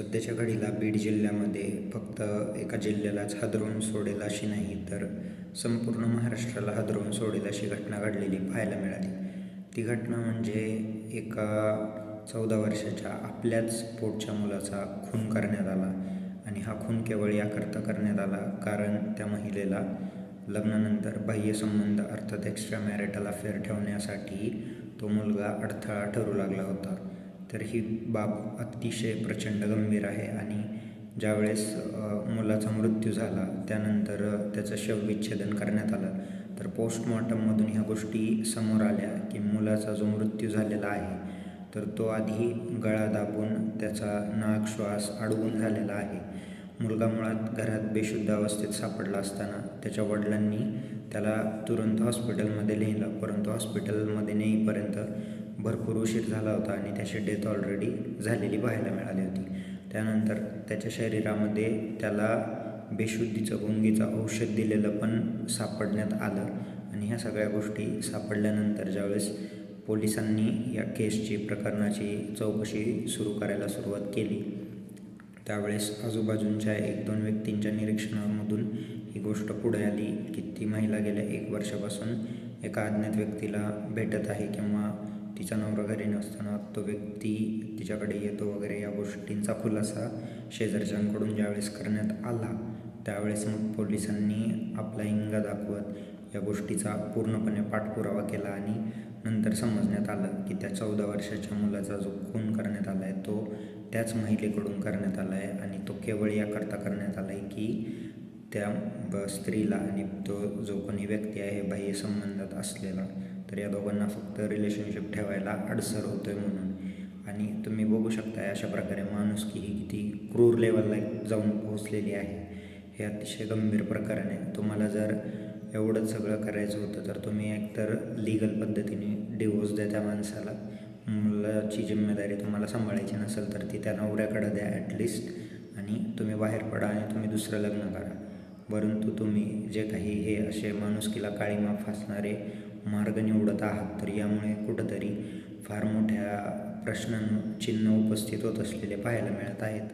सध्याच्या घडीला बीड जिल्ह्यामध्ये फक्त एका जिल्ह्यालाच हादरवून सोडेल अशी नाही तर संपूर्ण महाराष्ट्राला हादरवून सोडेल अशी घटना घडलेली पाहायला मिळाली. ती घटना म्हणजे एका चौदा वर्षाच्या आपल्याच पोटच्या मुलाचा खून करण्यात आला आणि हा खून केवळ याकरता करण्यात आला कारण त्या महिलेला लग्नानंतर बाह्य संबंध अर्थात एक्स्ट्रा मॅरिटल अफेअर ठेवण्यासाठी तो मुलगा अडथळा ठरू लागला होता. तर ही बाब अतिशय प्रचंड गंभीर आहे आणि ज्यावेळेस मुलाचा मृत्यू झाला त्यानंतर त्याचं शवविच्छेदन करण्यात आलं तर पोस्टमॉर्टममधून ह्या गोष्टी समोर आल्या की मुलाचा जो मृत्यू झालेला आहे तर तो आधी गळा दाबून त्याचा नाक श्वास अडवून झालेला आहे. मुलगा मुळात घरात बेशुद्ध अवस्थेत सापडला असताना त्याच्या वडिलांनी त्याला तुरंत हॉस्पिटलमध्ये नेलं परंतु हॉस्पिटलमध्ये नेईपर्यंत भरपूर उशीर झाला होता आणि त्याची डेथ ऑलरेडी झालेली पाहायला मिळाली होती. त्यानंतर त्याच्या शरीरामध्ये त्याला बेशुद्धीचं गुंगीचं औषध दिलेलं पण सापडण्यात आलं. आणि ह्या सगळ्या गोष्टी सापडल्यानंतर ज्यावेळेस पोलिसांनी या केसची प्रकरणाची चौकशी सुरू करायला सुरुवात केली त्यावेळेस आजूबाजूंच्या एक दोन व्यक्तींच्या निरीक्षणामधून ही गोष्ट पुढे आली की ती महिला गेल्या एक वर्षापासून एका अज्ञात व्यक्तीला भेटत आहे किंवा तिचा नवरा घरी नसताना तो व्यक्ती तिच्याकडे येतो वगैरे या गोष्टींचा खुलासा शेजारच्यांकडून ज्यावेळेस करण्यात आला त्यावेळेस मग पोलिसांनी आपला इंगा दाखवत या गोष्टीचा पूर्णपणे पाठपुरावा केला आणि नंतर समजण्यात आलं की त्या चौदा वर्षाच्या मुलाचा जो खून करण्यात आला आहे तो त्याच महिलेकडून करण्यात आला आहे आणि तो केवळ याकरता करण्यात आला आहे की त्या ब स्त्रीला आणि तो जो कोणी व्यक्ती आहे बाह्य संबंधात असलेला तर या दोघांना फक्त रिलेशनशिप ठेवायला अडसर होतोय म्हणून. आणि तुम्ही बघू शकता अशा प्रकारे माणुसकी ही किती क्रूर लेवलला जाऊन पोहोचलेली आहे. हे अतिशय गंभीर प्रकरण आहे. तुम्हाला जर एवढं सगळं करायचं होतं तर तुम्ही एकतर लिगल पद्धतीने डिवोर्स द्या त्या माणसाला. मुलाची जिम्मेदारी तुम्हाला सांभाळायची नसेल तर ती त्या नवऱ्याकडं द्या ॲटलिस्ट आणि तुम्ही बाहेर पडा आणि तुम्ही दुसरं लग्न करा. परंतु तुम्ही जे काही हे असे माणुसकीला काळीमा फासणारे मार्ग निवडत आहात तर यामुळे कुठंतरी फार मोठ्या प्रश्न चिन्ह उपस्थित होत असलेले पाहायला मिळत आहेत.